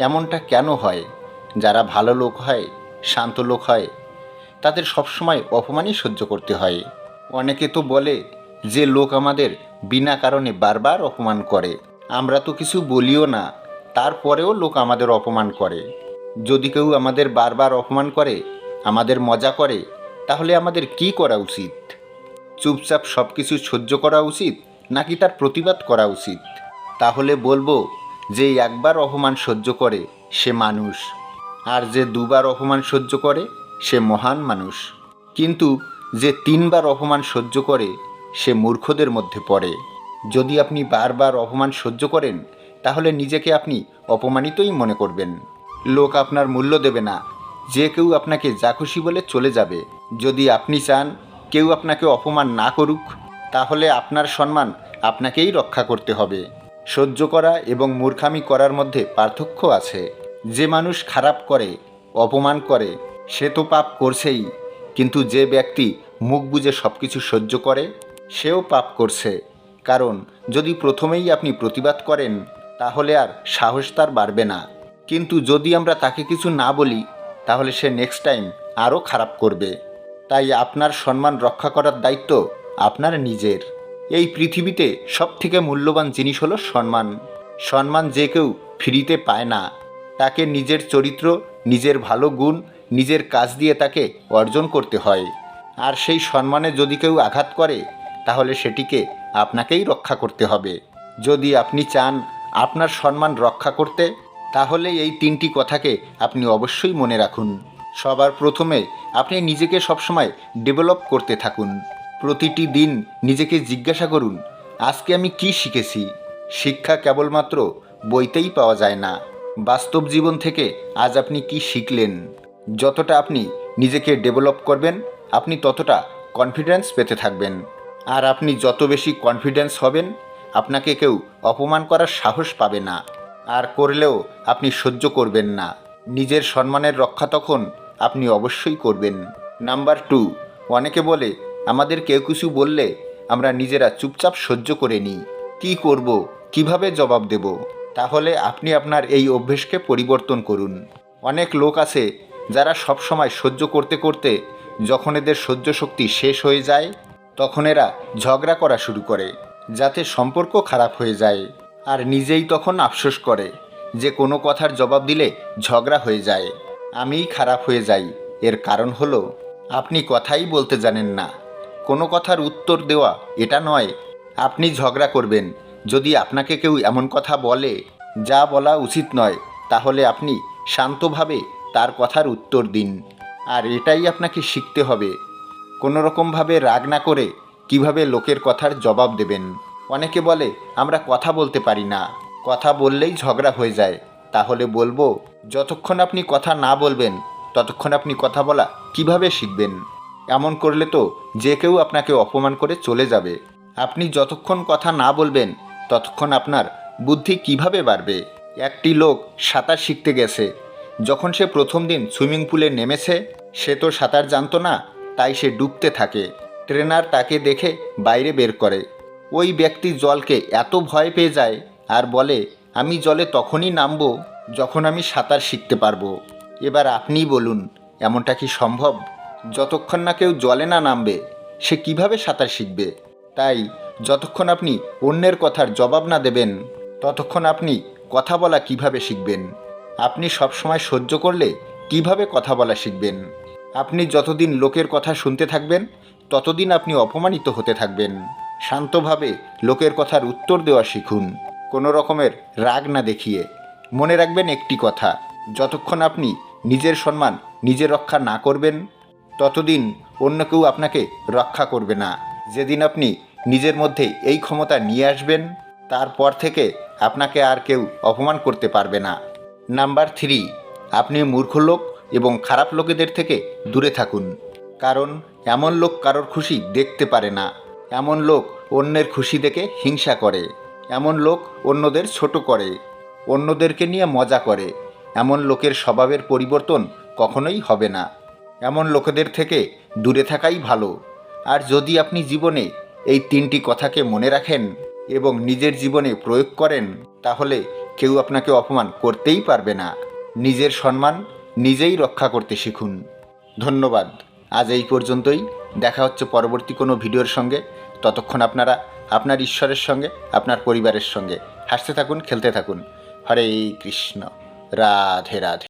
এমনটা কেন হয়? যারা ভালো লোক হয়, শান্ত লোক হয়, তাদের সবসময় অপমানই সহ্য করতে হয়। অনেকে তো বলে যে লোক আমাদের বিনা কারণে বারবার অপমান করে। আমরা তো কিছু বলিও না, তারপরেও লোক আমাদের অপমান করে। যদি কেউ আমাদের বারবার অপমান করে, আমাদের মজা করে, তাহলে আমাদের কি করা উচিত? চুপচাপ সব কিছু সহ্য করা উচিত নাকি তার প্রতিবাদ করা উচিত? তাহলে বলব যে একবার অপমান সহ্য করে, সে মানুষ। আর যে দুবার অপমান সহ্য করে, সে মহান মানুষ। কিন্তু যে তিনবার অপমান সহ্য করে, সে মূর্খদের মধ্যে পড়ে। যদি আপনি বারবার অপমান সহ্য করেন, তাহলে নিজেকে আপনি অপমানিতই মনে করবেন। লোক আপনার মূল্য দেবে না। যে কেউ আপনাকে যা খুশি বলে চলে যাবে। যদি আপনি চান কেউ আপনাকে অপমান না করুক, তাহলে আপনার সম্মান আপনাকেই রক্ষা করতে হবে। সহ্য করা এবং মূর্খামি করার মধ্যে পার্থক্য আছে। যে মানুষ খারাপ করে, অপমান করে, সে তো পাপ করছেই। কিন্তু যে ব্যক্তি মুখ বুজে সব কিছু সহ্য করে, সেও পাপ করছে। কারণ যদি প্রথমেই আপনি প্রতিবাদ করেন, তাহলে আর সাহস তার বাড়বে না। কিন্তু যদি আমরা তাকে কিছু না বলি, তাহলে সে নেক্সট টাইম আরও খারাপ করবে। তাই আপনার সম্মান রক্ষা করার দায়িত্ব আপনার নিজের। এই পৃথিবীতে সবথেকে মূল্যবান জিনিস হলো সম্মান। সম্মান যে কেউ ফ্রিতে পায় না। তাকে নিজের চরিত্র, নিজের ভালো গুণ, নিজের কাজ দিয়ে তাকে অর্জন করতে হয়। আর সেই সম্মানে যদি কেউ আঘাত করে, তাহলে সেটিকে আপনাকেই রক্ষা করতে হবে। যদি আপনি চান আপনার সম্মান রক্ষা করতে, তাহলে এই তিনটি কথাকে আপনি অবশ্যই মনে রাখুন। সবার প্রথমে আপনি নিজেকে সবসময় ডেভেলপ করতে থাকুন। প্রতিটি দিন নিজেকে জিজ্ঞাসা করুন, আজকে আমি কি শিখেছি? শিক্ষা কেবলমাত্র বইতেই পাওয়া যায় না। বাস্তব জীবন থেকে আজ আপনি কি শিখলেন? যতটা আপনি নিজেকে ডেভেলপ করবেন, আপনি ততটা কনফিডেন্স পেতে থাকবেন। আর আপনি যত বেশি কনফিডেন্স হবেন, আপনাকে কেউ অপমান করার সাহস পাবে না। আর করলেও আপনি সহ্য করবেন না। নিজের সম্মানের রক্ষা তখন আপনি অবশ্যই করবেন। নাম্বার টু, অনেকে বলে আমাদের কেউ কিছু বললে আমরা নিজেরা চুপচাপ সহ্য করে নিই। কী করব? কীভাবে জবাব দেব? তাহলে আপনি আপনার এই অভ্যেসকে পরিবর্তন করুন। অনেক লোক আছে যারা সবসময় সহ্য করতে করতে যখন এদের সহ্য শক্তি শেষ হয়ে যায়, তখন এরা ঝগড়া করা শুরু করে, যাতে সম্পর্ক খারাপ হয়ে যায়। আর নিজেই তখন আফসোস করে যে কোনো কথার জবাব দিলে ঝগড়া হয়ে যায়। আমিই খারাপ হয়ে যাই। এর কারণ হলো, আপনি কথাই বলতে জানেন না। কোনো কথার উত্তর দেওয়া এটা নয়। আপনি ঝগড়া করবেন। যদি আপনাকে কেউ এমন কথা বলে যা বলা উচিত নয়, তাহলে আপনি শান্তভাবে তার কথার উত্তর দিন। আর এটাই আপনাকে শিখতে হবে। কোনো রকমভাবে রাগ না করে কীভাবে লোকের কথার জবাব দেবেন। অনেকে বলে, আমরা কথা বলতে পারি না। কথা বললেই ঝগড়া হয়ে যায়। তাহলে বলব, যতক্ষণ আপনি কথা না বলবেন, ততক্ষণ আপনি কথা বলা কীভাবে শিখবেন? এমন করলে তো যে কেউ আপনাকে অপমান করে চলে যাবে। আপনি যতক্ষণ কথা না বলবেন, ততক্ষণ আপনার বুদ্ধি কীভাবে বাড়বে? একটি লোক সাঁতার শিখতে গেছে। যখন সে প্রথম দিন সুইমিং পুলে নেমেছে, সে তো সাঁতার জানতো না, তাই সে ডুবতে থাকে। ট্রেনার তাকে দেখে বাইরে বের করে। ওই ব্যক্তি জলকে এত ভয় পেয়ে যায় আর বলে, আমি জলে তখনই নামবো যখন আমি সাঁতার শিখতে পারব। এবার আপনিই বলুন, এমনটা কি সম্ভব? যতক্ষণ না কেউ জলে না নামবে, সে কীভাবে সাঁতার শিখবে? তাই, যতক্ষণ আপনি অন্যের কথার জবাব না দেবেন, ততক্ষণ আপনি কথা বলা কীভাবে শিখবেন? আপনি সবসময় সহ্য করলে কীভাবে কথা বলা শিখবেন? আপনি যতদিন লোকের কথা শুনতে থাকবেন, ততদিন আপনি অপমানিত হতে থাকবেন। শান্তভাবে লোকের কথার উত্তর দেওয়া শিখুন। কোনো রকমের রাগ না দেখিয়ে। মনে রাখবেন একটি কথা, যতক্ষণ আপনি নিজের সম্মান নিজে রক্ষা না করবেন ততদিন অন্য কেউ আপনাকে রক্ষা করবে না। যেদিন আপনি নিজের মধ্যে এই ক্ষমতা নিয়ে আসবেন, তারপর থেকে আপনাকে আর কেউ অপমান করতে পারবে না। নাম্বার থ্রি, আপনি মূর্খ লোক এবং খারাপ লোকেদের থেকে দূরে থাকুন। কারণ এমন লোক কারোর খুশি দেখতে পারে না। এমন লোক অন্যের খুশি দেখে হিংসা করে। এমন লোক অন্যদের ছোট করে। অন্যদেরকে নিয়ে মজা করে। এমন লোকের স্বভাবের পরিবর্তন কখনোই হবে না। এমন লোকেদের থেকে দূরে থাকাই ভালো। আর যদি আপনি জীবনে এই তিনটি কথাকে মনে রাখেন এবং নিজের জীবনে প্রয়োগ করেন, তাহলে কেউ আপনাকে অপমান করতেই পারবে না। নিজের সম্মান নিজেই রক্ষা করতে শিখুন। ধন্যবাদ। আজ এই পর্যন্তই। দেখা হচ্ছে পরবর্তী কোনো ভিডিওর সঙ্গে। ততক্ষণ আপনারা আপনার ঈশ্বরের সঙ্গে, আপনার পরিবারের সঙ্গে। হাসতে থাকুন, খেলতে থাকুন। হরে কৃষ্ণ। রাধে রাধে।